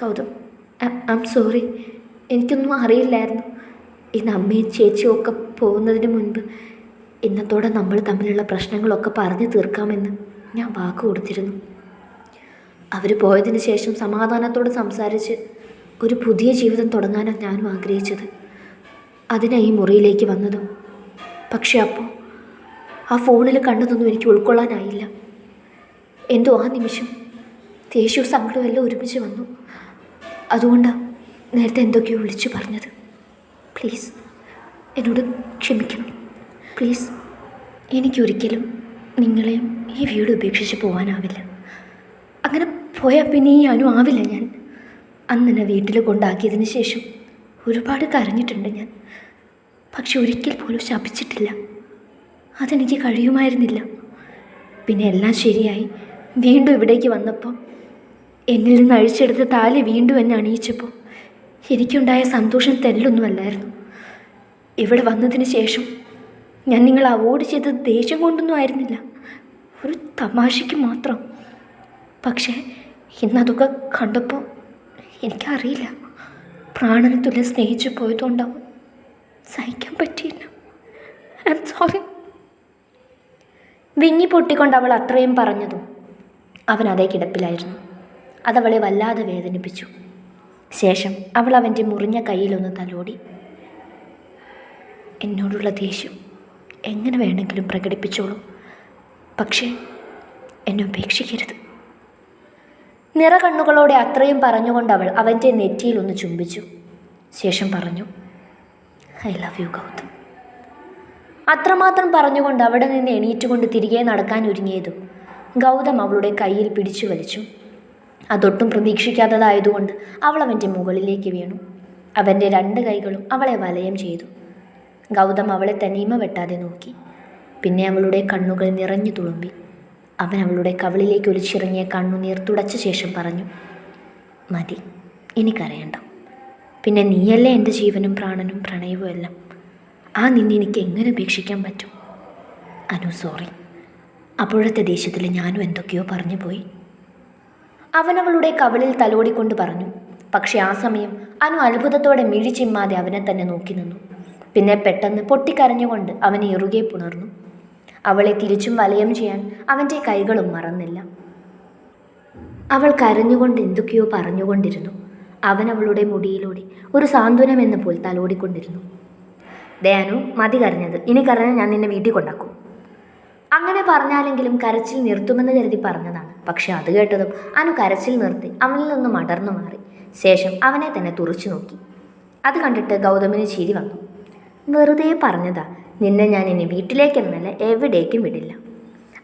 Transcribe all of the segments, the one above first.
Gautam I sorry എനിക്കൊന്നും അറിയില്ലായിരുന്നു. ഇന്ന് അമ്മയും ചേച്ചിയും ഒക്കെ പോകുന്നതിന് മുൻപ് ഇന്നത്തോടെ നമ്മൾ തമ്മിലുള്ള പ്രശ്നങ്ങളൊക്കെ പറഞ്ഞു തീർക്കാമെന്ന് ഞാൻ വാക്ക് കൊടുത്തിരുന്നു. അവർ പോയതിന് ശേഷം സമാധാനത്തോടെ സംസാരിച്ച് ഒരു പുതിയ ജീവിതം തുടങ്ങാനാണ് ഞാനും ആഗ്രഹിച്ചത്. അതിനായി ഈ മുറിയിലേക്ക് വന്നതും. പക്ഷെ അപ്പോൾ ആ ഫോണിൽ കണ്ടതൊന്നും എനിക്ക് ഉൾക്കൊള്ളാനായില്ല. എന്തോ ആ നിമിഷം ദേഷ്യവും സങ്കടവും എല്ലാം ഒരുമിച്ച് വന്നു. അതുകൊണ്ടാണ് നേരത്തെ എന്തൊക്കെയോ വിളിച്ചു പറഞ്ഞത്. പ്ലീസ് എന്നോട് ക്ഷമിക്കണം. പ്ലീസ് എനിക്കൊരിക്കലും നിങ്ങളെയും ഈ വീട് ഉപേക്ഷിച്ച് പോകാനാവില്ല അങ്ങനെ പോയാൽ പിന്നെ ഈ അനു ആവില്ല ഞാൻ. അന്ന് എന്നെ വീട്ടിൽ കൊണ്ടാക്കിയതിന് ശേഷം ഒരുപാട് കരഞ്ഞിട്ടുണ്ട് ഞാൻ. പക്ഷെ ഒരിക്കൽ പോലും ശപിച്ചിട്ടില്ല. അതെനിക്ക് കഴിയുമായിരുന്നില്ല. പിന്നെ എല്ലാം ശരിയായി. വീണ്ടും ഇവിടേക്ക് വന്നപ്പോൾ എന്നിൽ നിന്ന് അഴിച്ചെടുത്ത താലി വീണ്ടും എന്നെ അണിയിച്ചപ്പോൾ എനിക്കുണ്ടായ സന്തോഷം തെല്ലൊന്നുമല്ലായിരുന്നു. ഇവിടെ വന്നതിന് ശേഷം ഞാൻ നിങ്ങൾ അവോയ്ഡ് ചെയ്തത് ദേഷ്യം കൊണ്ടൊന്നും ആയിരുന്നില്ല. ഒരു തമാശയ്ക്ക് മാത്രം. പക്ഷേ ഇന്നതൊക്കെ കണ്ടപ്പോൾ എനിക്കറിയില്ല. പ്രാണന് തുല്യം സ്നേഹിച്ചു പോയതുകൊണ്ടാവും സഹിക്കാൻ പറ്റിയില്ല. ഐ സോറി വിങ്ങി പൊട്ടിക്കൊണ്ട് അവൾ അത്രയും പറഞ്ഞതും അവൻ അതേ കിടപ്പിലായിരുന്നു. അതവളെ വല്ലാതെ വേദനിപ്പിച്ചു. ശേഷം അവൾ അവന്റെ മുറിഞ്ഞ കയ്യിലൊന്ന് തലോടി. എന്നോടുള്ള ദേഷ്യം എങ്ങനെ വേണമെങ്കിലും പ്രകടിപ്പിച്ചോളൂ. പക്ഷേ എന്നെ ഉപേക്ഷിക്കരുത്. നിറകണ്ണുകളോടെ അത്രയും പറഞ്ഞുകൊണ്ട് അവൾ അവന്റെ നെറ്റിയിൽ ഒന്ന് ചുംബിച്ചു. ശേഷം പറഞ്ഞു ഐ ലവ് യു ഗൗതം. അത്രമാത്രം പറഞ്ഞുകൊണ്ട് അവിടെ നിന്ന് എണീറ്റുകൊണ്ട് തിരികെ നടക്കാൻ ഒരുങ്ങിയതും ഗൗതം അവളുടെ കയ്യിൽ പിടിച്ചു വലിച്ചു. അതൊട്ടും പ്രതീക്ഷിക്കാത്തതായതുകൊണ്ട് അവൾ അവന്റെ മുകളിലേക്ക് വീണു. അവന്റെ രണ്ട് കൈകളും അവളെ വലയം ചെയ്തു. ഗൗതം അവളെ തനിമ വെട്ടാതെ നോക്കി. പിന്നെ അവളുടെ കണ്ണുകൾ നിറഞ്ഞു തുളുമ്പി. അവൻ അവളുടെ കവിളിലേക്ക് ഒലിച്ചിറങ്ങിയ കണ്ണുനീർ തുടച്ച ശേഷം പറഞ്ഞു മതി എനിക്കറിയണ്ട. പിന്നെ നീയല്ലേ എന്റെ ജീവനും പ്രാണനും പ്രണയവും എല്ലാം? ആ നിന്നെ എനിക്ക് എങ്ങനെ ഉപേക്ഷിക്കാൻ പറ്റും? അനു സോറി. അപ്പോഴത്തെ ദേഷ്യത്തിൽ ഞാനും എന്തൊക്കെയോ പറഞ്ഞു പോയി അവൻ അവളുടെ കവിളിൽ തലോടിക്കൊണ്ട് പറഞ്ഞു പക്ഷെ ആ സമയം അനു അത്ഭുതത്തോടെ മിഴി ചിമ്മാതെ അവനെ തന്നെ നോക്കി നിന്നു. പിന്നെ പെട്ടെന്ന് പൊട്ടിക്കരഞ്ഞുകൊണ്ട് അവൻ ഇറുകെ പുണർന്നു. അവളെ തിരിച്ചും വലയം ചെയ്യാൻ അവന്റെ കൈകളും മറന്നില്ല. അവൾ കരഞ്ഞുകൊണ്ട് എന്തൊക്കെയോ പറഞ്ഞുകൊണ്ടിരുന്നു. അവൻ അവളുടെ മുടിയിലൂടെ ഒരു സാന്ത്വനം എന്ന പോൽ തലോടിക്കൊണ്ടിരുന്നു. ദയാനു മതി കരഞ്ഞത്. ഇനി കരഞ്ഞാൽ ഞാൻ നിന്നെ വീട്ടിൽ കൊണ്ടാക്കും. അങ്ങനെ പറഞ്ഞാലെങ്കിലും കരച്ചിൽ നിർത്തുമെന്ന് കരുതി പറഞ്ഞതാണ്. പക്ഷെ അത് കേട്ടതും അനു കരച്ചിൽ നിർത്തി അവനിൽ നിന്നും അടർന്നു മാറി. ശേഷം അവനെ തന്നെ തുറച്ചു നോക്കി. അത് കണ്ടിട്ട് ഗൗതമിന് ചിരി വന്നു. വെറുതെ പറഞ്ഞതാ. നിന്നെ ഞാൻ ഇനി വീട്ടിലേക്കെന്നല്ല എവിടേക്കും വിടില്ല.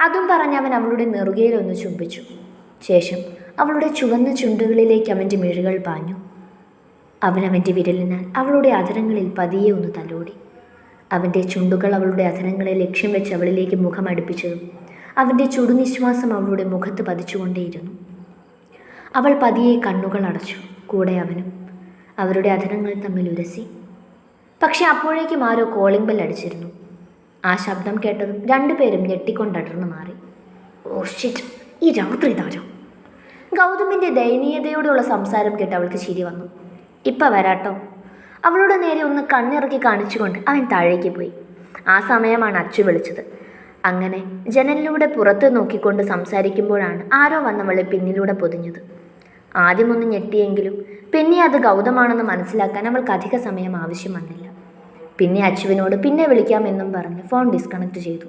അതും പറഞ്ഞ് അവൻ അവളുടെ നെറുകയിലൊന്ന് ചുംബിച്ചു. ശേഷം അവളുടെ ചുവന്ന ചുണ്ടുകളിലേക്ക് അവന്റെ മിഴികൾ പാഞ്ഞു. അവൻ അവന്റെ വിരലിനാൽ അവളുടെ അതിരങ്ങളിൽ പതിയെ ഒന്ന് തലോടി. അവന്റെ ചുണ്ടുകൾ അവളുടെ അധരങ്ങളെ ലക്ഷ്യം വെച്ച് അവളിലേക്ക് മുഖം അടുപ്പിച്ചതും അവന്റെ ചുടുനിശ്വാസം അവളുടെ മുഖത്ത് പതിച്ചുകൊണ്ടേയിരുന്നു. അവൾ പതിയെ കണ്ണുകൾ അടച്ചു. കൂടെ അവനും അവരുടെ അധരങ്ങൾ തമ്മിൽ ഉരസി. പക്ഷെ അപ്പോഴേക്കും ആരോ കോളിംഗ് ബെൽ അടിച്ചിരുന്നു. ആ ശബ്ദം കേട്ടതും രണ്ടുപേരും ഞെട്ടിക്കൊണ്ടടർന്നു മാറി. ഓ ഷിറ്റ് ഈ രാത്രി താരോ ഗൗതമിന്റെ ദയനീയതയോടെയുള്ള സംസാരം കേട്ട് അവൾക്ക് ചിരി വന്നു. ഇപ്പം വരാട്ടോ. അവളുടെ നേരെ ഒന്ന് കണ്ണിറക്കി കാണിച്ചുകൊണ്ട് അവൻ താഴേക്ക് പോയി. ആ സമയമാണ് അച്ചു വിളിച്ചത്. അങ്ങനെ ജനലിലൂടെ പുറത്ത് നോക്കിക്കൊണ്ട് സംസാരിക്കുമ്പോഴാണ് ആരോ വന്നവളെ പിന്നിലൂടെ പൊതിഞ്ഞത്. ആദ്യമൊന്ന് ഞെട്ടിയെങ്കിലും പിന്നെ അത് ഗൗതമാണെന്ന് മനസ്സിലാക്കാൻ അവൾക്ക് അധിക സമയം ആവശ്യം വന്നില്ല. പിന്നെ അച്ചുവിനോട് പിന്നെ വിളിക്കാമെന്നും പറഞ്ഞ് ഫോൺ ഡിസ്കണക്ട് ചെയ്തു.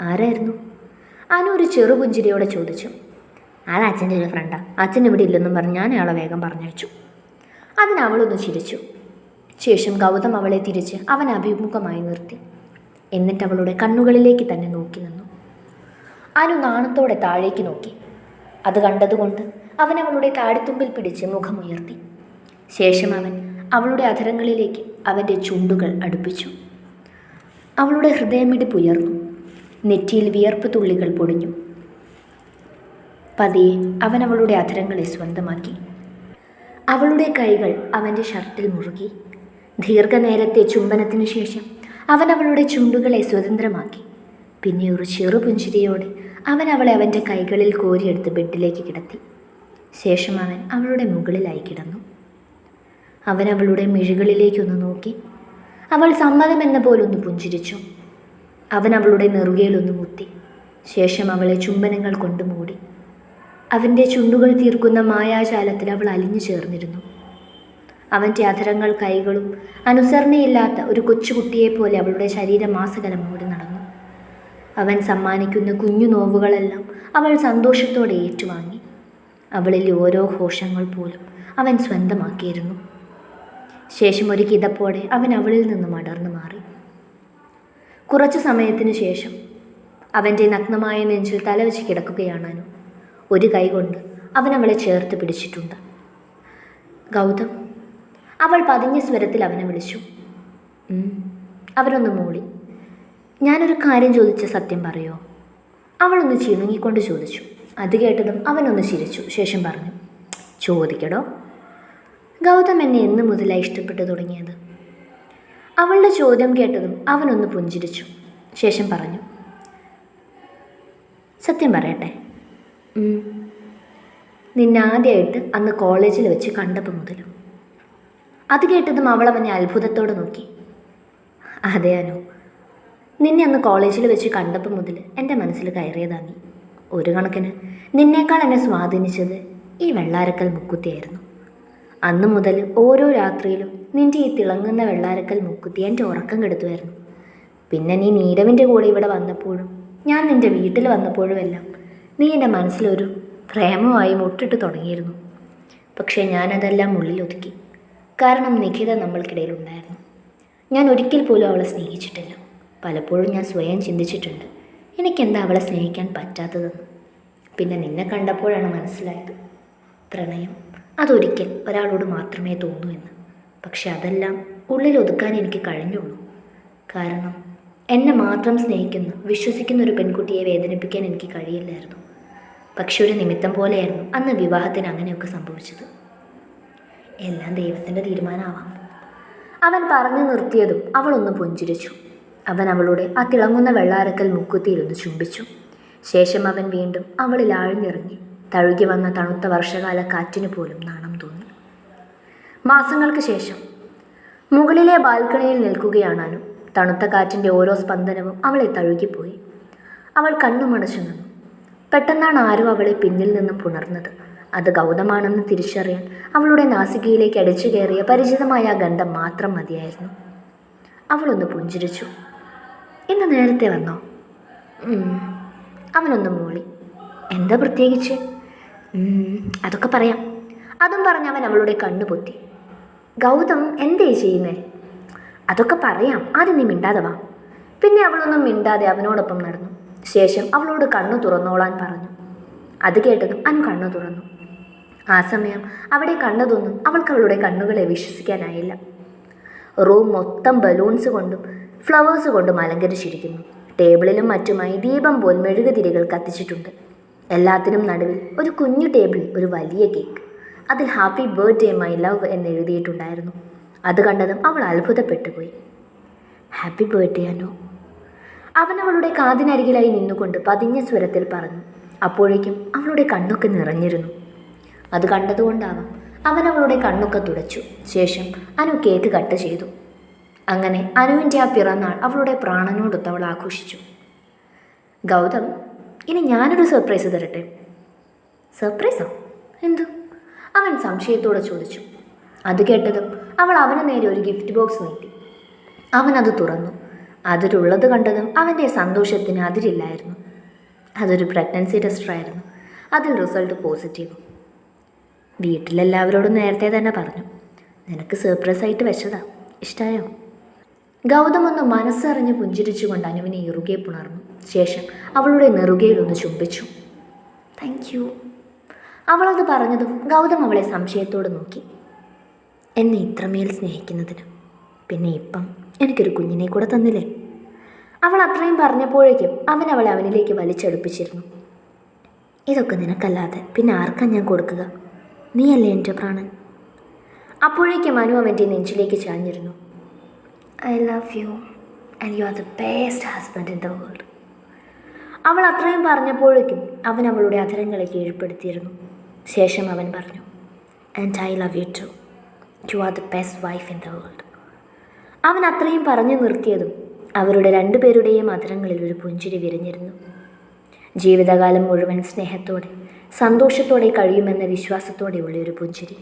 ആരായിരുന്നു? അനു ഒരു ചെറുപുഞ്ചിരിയോടെ ചോദിച്ചു. അത് അച്ഛന്റെ ഒരു ഫ്രണ്ടാ അച്ഛൻ ഇവിടെ ഇല്ലെന്നും പറഞ്ഞ് ഞാൻ അയാളെ വേഗം പറഞ്ഞയച്ചു. അതിനവളൊന്ന് ചിരിച്ചു. ശേഷം ഗൗതം അവളെ തിരിച്ച് അവൻ അഭിമുഖമായി നിർത്തി. എന്നിട്ട് അവളുടെ കണ്ണുകളിലേക്ക് തന്നെ നോക്കി നിന്നു. അനു നാണത്തോടെ താഴേക്ക് നോക്കി. അത് കണ്ടതുകൊണ്ട് അവൻ അവളുടെ താടിത്തുമ്പിൽ പിടിച്ച് മുഖമുയർത്തി. ശേഷം അവൻ അവളുടെ അധരങ്ങളിലേക്ക് അവന്റെ ചുണ്ടുകൾ അടുപ്പിച്ചു. അവളുടെ ഹൃദയമിടിപ്പ് ഉയർന്നു. നെറ്റിയിൽ വിയർപ്പ് തുള്ളികൾ പൊടിഞ്ഞു. പതിയെ അവൻ അവളുടെ അധരങ്ങളെ സ്വന്തമാക്കി. അവളുടെ കൈകൾ അവന്റെ ഷർട്ടിൽ മുറുകി. ദീർഘനേരത്തെ ചുംബനത്തിനു ശേഷം അവൻ അവളുടെ ചുണ്ടുകളെ സ്വതന്ത്രമാക്കി. പിന്നെ ഒരു ചെറുപുഞ്ചിരിയോടെ അവൻ അവളെ അവന്റെ കൈകളിൽ കോരിയെടുത്ത് ബെഡിലേക്ക് കിടത്തി. ശേഷം അവൻ അവളുടെ മുകളിലായി കിടന്നു. അവൻ അവളുടെ മിഴികളിലേക്കൊന്ന് നോക്കി. അവൾ സമ്മതമെന്ന പോലൊന്ന് പുഞ്ചിരിച്ചു. അവൻ അവളുടെ നെറുകയിലൊന്ന് മുത്തി. ശേഷം അവളെ ചുംബനങ്ങൾ കൊണ്ട് മൂടി. അവന്റെ ചുണ്ടുകൾ തീർക്കുന്ന മായാജാലത്തിൽ അവൾ അലിഞ്ഞു ചേർന്നിരുന്നു. അവന്റെ അധരങ്ങൾ കൈകളും അനുസരണയില്ലാത്ത ഒരു കൊച്ചുകുട്ടിയെപ്പോലെ അവളുടെ ശരീരം മാസകലം ഓടി നടന്നു. അവൻ സമ്മാനിക്കുന്ന കുഞ്ഞു നോവുകളെല്ലാം അവൾ സന്തോഷത്തോടെ ഏറ്റുവാങ്ങി. അവളിൽ ഓരോ ഘോഷങ്ങൾ പോലും അവൻ സ്വന്തമാക്കിയിരുന്നു. ശേഷം ഒരു കിതപ്പോടെ അവൻ അവളിൽ നിന്നും അടർന്നു മാറി. കുറച്ചു സമയത്തിനു ശേഷം അവന്റെ നഗ്നമായ നെഞ്ചിൽ തലവെച്ച് കിടക്കുകയാണ് ഒരു കൈകൊണ്ട് അവൻ അവളെ ചേർത്ത് പിടിച്ചിട്ടുണ്ട്. ഗൗതം അവൾ പതിഞ്ഞ സ്വരത്തിൽ അവനെ വിളിച്ചു. അവനൊന്ന് മൂളി. ഞാനൊരു കാര്യം ചോദിച്ച സത്യം പറയോ? അവളൊന്ന് ചിണുങ്ങിക്കൊണ്ട് ചോദിച്ചു. അത് കേട്ടതും അവനൊന്ന് ചിരിച്ചു. ശേഷം പറഞ്ഞു ചോദിക്കടോ? ഗൗതം എന്നെ എന്ന് മുതലായി ഇഷ്ടപ്പെട്ടു തുടങ്ങിയത്. അവളുടെ ചോദ്യം കേട്ടതും അവനൊന്ന് പുഞ്ചിരിച്ചു. ശേഷം പറഞ്ഞു സത്യം പറയട്ടെ. നിന്നാദ്യമായിട്ട് അന്ന് കോളേജിൽ വെച്ച് കണ്ടപ്പോൾ മുതലും അത് കേട്ടതും അവൾ അവനെ അത്ഭുതത്തോടെ നോക്കി. അതെ അനു. നിന്നെ അന്ന് കോളേജിൽ വെച്ച് കണ്ടപ്പോൾ മുതൽ എന്റെ മനസ്സിൽ കയറിയതാണ് നീ. ഒരു കണക്കിന് നിന്നേക്കാൾ എന്നെ സ്വാധീനിച്ചത് ഈ വെള്ളാരക്കൽ മുക്കുത്തിയായിരുന്നു. അന്ന് മുതൽ ഓരോ രാത്രിയിലും നിന്റെ ഈ തിളങ്ങുന്ന വെള്ളാരക്കൽ മുക്കുത്തി എന്റെ ഉറക്കം കെടുത്തുമായിരുന്നു. പിന്നെ നീ നീരവിന്റെ കൂടെ ഇവിടെ വന്നപ്പോഴും ഞാൻ നിന്റെ വീട്ടിൽ വന്നപ്പോഴുമെല്ലാം നീ എന്റെ മനസ്സിലൊരു പ്രേമമായി മുട്ടിട്ട് തുടങ്ങിയിരുന്നു. പക്ഷേ ഞാനതെല്ലാം ഉള്ളിലൊതുക്കി. കാരണം നിഖിത നമ്മൾക്കിടയിൽ ഉണ്ടായിരുന്നു ഞാൻ ഒരിക്കൽ പോലും അവളെ സ്നേഹിച്ചിട്ടില്ല. പലപ്പോഴും ഞാൻ സ്വയം ചിന്തിച്ചിട്ടുണ്ട് എനിക്കെന്താ അവളെ സ്നേഹിക്കാൻ പറ്റാത്തതെന്ന്? പിന്നെ നിന്നെ കണ്ടപ്പോഴാണ് മനസ്സിലായത് പ്രണയം അതൊരിക്കൽ ഒരാളോട് മാത്രമേ തോന്നൂ എന്ന്. പക്ഷെ അതെല്ലാം ഉള്ളിൽ ഒതുക്കാൻ എനിക്ക് കഴിഞ്ഞുള്ളൂ. കാരണം എന്നെ മാത്രം സ്നേഹിക്കുന്ന വിശ്വസിക്കുന്ന ഒരു പെൺകുട്ടിയെ വേദനിപ്പിക്കാൻ എനിക്ക് കഴിയില്ലായിരുന്നു. പക്ഷെ ഒരു നിമിത്തം പോലെയായിരുന്നു അന്ന് വിവാഹത്തിന് അങ്ങനെയൊക്കെ സംഭവിച്ചത്. എല്ലാം ദൈവത്തിന്റെ തീരുമാനമാവാം. അവൻ പറഞ്ഞു നിർത്തിയതും അവളൊന്ന് പുഞ്ചിരിച്ചു. അവൻ അവളുടെ ആ തിളങ്ങുന്ന വെള്ളാരക്കൽ മുക്കുത്തിയിലൊന്ന് ചുംബിച്ചു. ശേഷം അവൻ വീണ്ടും അവളിൽ ആഴ്ന്നിറങ്ങി. തഴുകി വന്ന തണുത്ത വർഷകാല കാറ്റിനു പോലും നാണം തോന്നി. മാസങ്ങൾക്ക് ശേഷം മുകളിലെ ബാൽക്കണിയിൽ നിൽക്കുകയാണ് തണുത്ത കാറ്റിന്റെ ഓരോ സ്പന്ദനവും അവളെ തഴുകിപ്പോയി. അവൾ കണ്ണുമടച്ചു നിന്നു. പെട്ടെന്നാണ് ആരും അവളെ പിന്നിൽ നിന്നും പുണർന്നത്. അത് ഗൗതമാണെന്ന് തിരിച്ചറിയാൻ അവളുടെ നാസികയിലേക്ക് അടിച്ചു കയറിയ പരിചിതമായ ആ ഗന്ധം മാത്രം മതിയായിരുന്നു. അവളൊന്ന് പുഞ്ചിരിച്ചു. ഇന്ന് നേരത്തെ വന്നോ. അവനൊന്ന് മൂളി. എന്താ പ്രത്യേകിച്ച്? അതൊക്കെ പറയാം. അതും പറഞ്ഞ് അവൻ അവളുടെ കണ്ണു പൊത്തി. ഗൗതം എന്തേ ചെയ്യുന്നേ? അതൊക്കെ പറയാം. ആദ്യം നീ മിണ്ടാതെ വാ. പിന്നെ അവളൊന്നും മിണ്ടാതെ അവനോടൊപ്പം നടന്നു. ശേഷം അവളോട് കണ്ണു തുറന്നോളാൻ പറഞ്ഞു. അത് കേട്ടതും അനു കണ്ണു തുറന്നു. ആ സമയം അവിടെ കണ്ടതൊന്നും അവൾക്ക് അവളുടെ കണ്ണുകളെ വിശ്വസിക്കാനായില്ല. റൂം മൊത്തം ബലൂൺസ് കൊണ്ടും ഫ്ലവേഴ്സ് കൊണ്ടും അലങ്കരിച്ചിരിക്കുന്നു. ടേബിളിലും മറ്റുമായി ദീപം പോൽ മെഴുകുതിരികൾ കത്തിച്ചിട്ടുണ്ട്. എല്ലാത്തിനും നടുവിൽ ഒരു കുഞ്ഞു ടേബിളിൽ ഒരു വലിയ കേക്ക്. അതിൽ ഹാപ്പി ബർത്ത്ഡേ മൈ ലവ് എന്ന് എഴുതിയിട്ടുണ്ടായിരുന്നു. അത് കണ്ടതും അവൾ അത്ഭുതപ്പെട്ടു പോയി ഹാപ്പി ബർത്ത്ഡേ അനു. അവൻ അവളുടെ കാതിനരികിലായി നിന്നുകൊണ്ട് പതിഞ്ഞ സ്വരത്തിൽ പറഞ്ഞു. അപ്പോഴേക്കും അവളുടെ കണ്ണൊക്കെ നിറഞ്ഞിരുന്നു. അത് കണ്ടതുകൊണ്ടാവാം. അവൻ അവളുടെ കണ്ണൊക്കെ തുടച്ചു. ശേഷം അനു കേക്ക് കട്ട് ചെയ്തു. അങ്ങനെ അനുവിന്റെ ആ പിറന്നാൾ അവളുടെ പ്രാണനോടൊത്ത് അവൾ ആഘോഷിച്ചു. ഗൗതം ഇനി ഞാനൊരു സർപ്രൈസ് തരട്ടെ? സർപ്രൈസോ എന്തു? അവൻ സംശയത്തോടെ ചോദിച്ചു. അത് കേട്ടതും അവൾ അവന് നേരെ ഒരു ഗിഫ്റ്റ് ബോക്സ് നീട്ടി. അവൻ അത് തുറന്നു. അതിലുള്ളത് കണ്ടതും അവന്റെ സന്തോഷത്തിന് അതിരില്ലായിരുന്നു. അതൊരു പ്രഗ്നൻസി ടെസ്റ്റർ ആയിരുന്നു. അതിൽ റിസൾട്ട് പോസിറ്റീവ് വീട്ടിലെല്ലാവരോടും നേരത്തെ തന്നെ പറഞ്ഞു. നിനക്ക് സർപ്രൈസ് ആയിട്ട് വെച്ചതാ. ഇഷ്ടായോ? ഗൗതം ഒന്ന് മനസ്സറിഞ്ഞ് പുഞ്ചിരിച്ചുകൊണ്ട് അനുവിനെ ഇറുകെ പുണർന്നു. ശേഷം അവളുടെ നെറുകയിലൊന്ന് ചുംബിച്ചു. താങ്ക് യു അവളത് പറഞ്ഞതും ഗൗതം അവളെ സംശയത്തോട് നോക്കി. എന്നെ ഇത്രമേൽ സ്നേഹിക്കുന്നതിന് പിന്നെ ഇപ്പം എനിക്കൊരു കുഞ്ഞിനെ കൂടെ തന്നില്ലേ? അവൾ അത്രയും പറഞ്ഞപ്പോഴേക്കും അവൻ അവളെ അവനിലേക്ക് വലിച്ചടുപ്പിച്ചിരുന്നു. ഇതൊക്കെ നിനക്കല്ലാതെ പിന്നെ ആർക്കാ ഞാൻ കൊടുക്കുക? നീയല്ലേ എന്റെ പ്രാണൻ? അപ്പോഴേക്കും മനു അവന്റെ നെഞ്ചിലേക്ക് ചാഞ്ഞിരുന്നു. I love you and you are the best husband in the world. അവൾ അത്രയും പറഞ്ഞപ്പോഴേക്കും അവൻ അവളുടെ അധരങ്ങളെ കീഴ്പ്പെടുത്തിയിരുന്നു ശേഷം അവൻ പറഞ്ഞു and I love you too. You are the best wife in the world. അവൻ അത്രയും പറഞ്ഞു നിർത്തിയതും അവരുടെ രണ്ടുപേരുടെയും അധരങ്ങളിൽ ഒരു പുഞ്ചിരി വിരിഞ്ഞിരുന്നു. ജീവിതകാലം മുഴുവൻ സ്നേഹത്തോടെ സന്തോഷത്തോടെ കഴിയുമെന്ന വിശ്വാസത്തോടെയുള്ള ഒരു പുഞ്ചിരി.